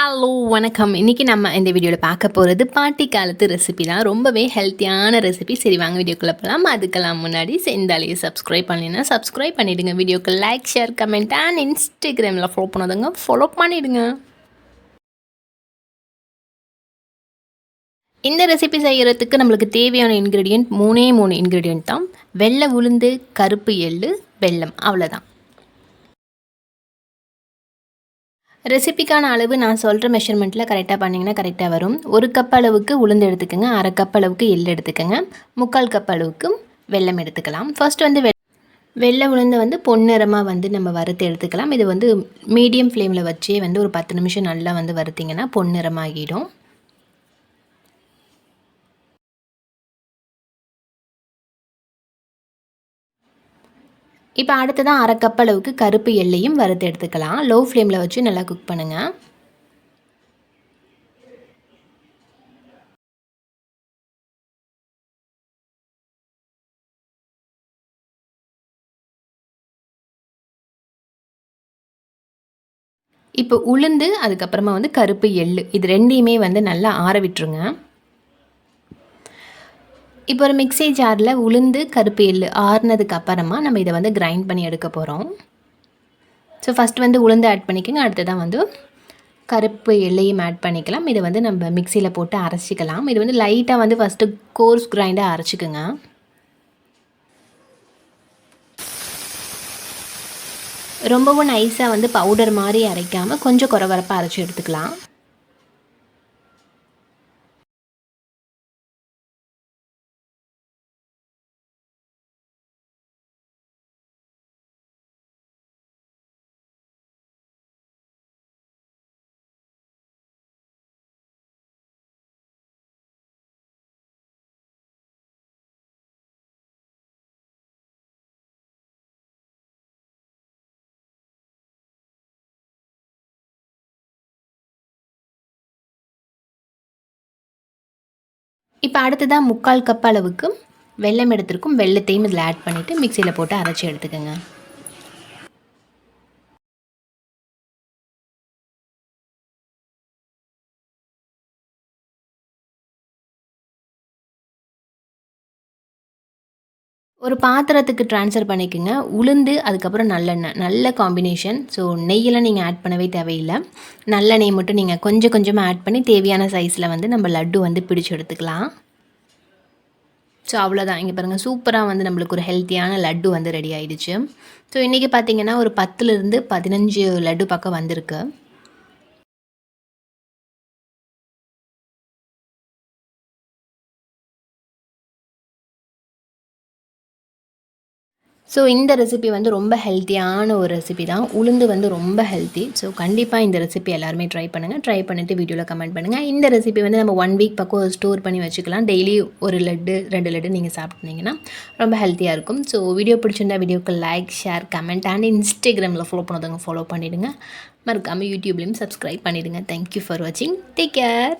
Hello வணக்கம். இன்றைக்கி நம்ம இந்த வீடியோவில் பார்க்க போகிறது பாட்டி காலத்து ரெசிபி தான். ரொம்பவே ஹெல்த்தியான ரெசிபி சரி வாங்க வீடியோக்குள்ளே போகலாம் அதுக்கெல்லாம் முன்னாடி செந்தாலேயே சப்ஸ்கிரைப் பண்ணினா சப்ஸ்கிரைப் பண்ணிவிடுங்க வீடியோக்கு லைக் ஷேர் கமெண்ட் அண்ட் இன்ஸ்டாகிராமில் ஃபாலோ பண்ணாதவங்க ஃபாலோ பண்ணிவிடுங்க இந்த ரெசிபி செய்கிறதுக்கு நம்மளுக்கு தேவையான இன்க்ரீடியண்ட் மூணே மூணு இன்க்ரீடியண்ட் தான். வெள்ளை உளுந்து கருப்பு எள்ளு வெள்ளம் அவ்வளோதான் ரெசிபிக்கான அளவு நான் சொல்கிற மெஷர்மெண்ட்டில் கரெக்டாக பண்ணிங்கன்னா கரெக்டாக வரும். ஒரு கப் அளவுக்கு உளுந்து எடுத்துக்கோங்க. அரை கப் அளவுக்கு எள் எடுத்துக்கோங்க. முக்கால் கப் அளவுக்கு வெள்ளம் எடுத்துக்கலாம். ஃபர்ஸ்ட் வந்து வெ வெள்ளை உளுந்து வந்து பொன்னிறமாக வந்து நம்ம வறுத்து எடுத்துக்கலாம். இது வந்து மீடியம் ஃப்ளேமில் வச்சே வந்து ஒரு பத்து நிமிஷம் நல்லா வந்து வறுத்திங்கன்னா பொன்னிறமாகிடும். இப்போ அடுத்ததான் அரை கப் அளவுக்கு கருப்பு எல்லையும் வறுத்து எடுத்துக்கலாம். லோ ஃப்ளேமில் வச்சு நல்லா குக் பண்ணுங்கள் இப்போ உளுந்து அதுக்கப்புறமா வந்து கருப்பு எள்ளு இது ரெண்டையுமே வந்து நல்லா ஆற விட்டுருங்க. இப்போ ஒரு மிக்சி ஜாரில் உளுந்து கருப்பு எள்ளு ஆறுனதுக்கு அப்புறமா நம்ம இதை வந்து கிரைண்ட் பண்ணி எடுக்க போகிறோம் ஸோ ஃபஸ்ட் வந்து உளுந்து ஆட் பண்ணிக்கோங்க. அடுத்ததான் வந்து கருப்பு எல்லையும் ஆட் பண்ணிக்கலாம். இதை வந்து நம்ம மிக்சியில் போட்டு அரைச்சிக்கலாம். இது வந்து லைட்டாக வந்து ஃபஸ்ட்டு கோர்ஸ் கிரைண்டாக அரைச்சிக்கோங்க. ரொம்பவும் நைஸாக வந்து பவுடர் மாதிரி அரைக்காமல் கொஞ்சம் குறவரப்பாக அரைச்சி எடுத்துக்கலாம். இப்போ அடுத்ததாக முக்கால் கப் அளவுக்கு வெள்ளம் எடுத்திருக்கும். வெள்ளத்தையும் இதில் ஆட் பண்ணிவிட்டு மிக்சியில் போட்டு அரைச்சி எடுத்துக்கோங்க. ஒரு பாத்திரத்துக்கு ட்ரான்ஸ்ஃபர் பண்ணிக்கோங்க. உளுந்து அதுக்கப்புறம் நல்லெண்ணெய். நல்ல காம்பினேஷன் ஸோ நெய்யெல்லாம் நீங்கள் ஆட் பண்ணவே தேவையில்லை. நல்லெண்ணெய் மட்டும் நீங்கள் கொஞ்சம் கொஞ்சமாக ஆட் பண்ணி தேவையான சைஸில் வந்து நம்ம லட்டு வந்து பிடிச்சி எடுத்துக்கலாம். ஸோ அவ்வளோதான் இங்கே பாருங்கள் சூப்பராக வந்து நம்மளுக்கு ஒரு ஹெல்த்தியான லட்டு வந்து ரெடி ஆகிடுச்சு ஸோ இன்றைக்கி பார்த்திங்கன்னா ஒரு பத்துலேருந்து பதினஞ்சு லட்டு பக்கம் வந்திருக்கு. ஸோ இந்த ரெசிபி வந்து ரொம்ப ஹெல்த்தியான ஒரு ரெசிபி தான். உளுந்து வந்து ரொம்ப ஹெல்த்தி ஸோ கண்டிப்பாக இந்த ரெசிபி எல்லாருமே ட்ரை பண்ணுங்கள் ட்ரை பண்ணிவிட்டு வீடியோவில் கமெண்ட் பண்ணுங்கள் இந்த ரெசிபி வந்து நம்ம ஒன் வீக் பக்கம் ஸ்டோர் பண்ணி வச்சுக்கலாம். டெய்லி ஒரு லட்டு ரெண்டு லட்டு நீங்கள் சாப்பிட்டீங்கன்னா ரொம்ப ஹெல்த்தியாக இருக்கும். ஸோ வீடியோ பிடிச்சிருந்தா வீடியோக்கு லைக் ஷேர் கமெண்ட் அண்ட் இன்ஸ்டாகிராமில் ஃபாலோ பண்ணதவங்க ஃபாலோ பண்ணிவிடுங்க மறக்காமல் யூடியூப்லேயும் சப்ஸ்கிரைப் பண்ணிவிடுங்க தேங்க்யூ ஃபார் வாட்சிங் டேக் கேர்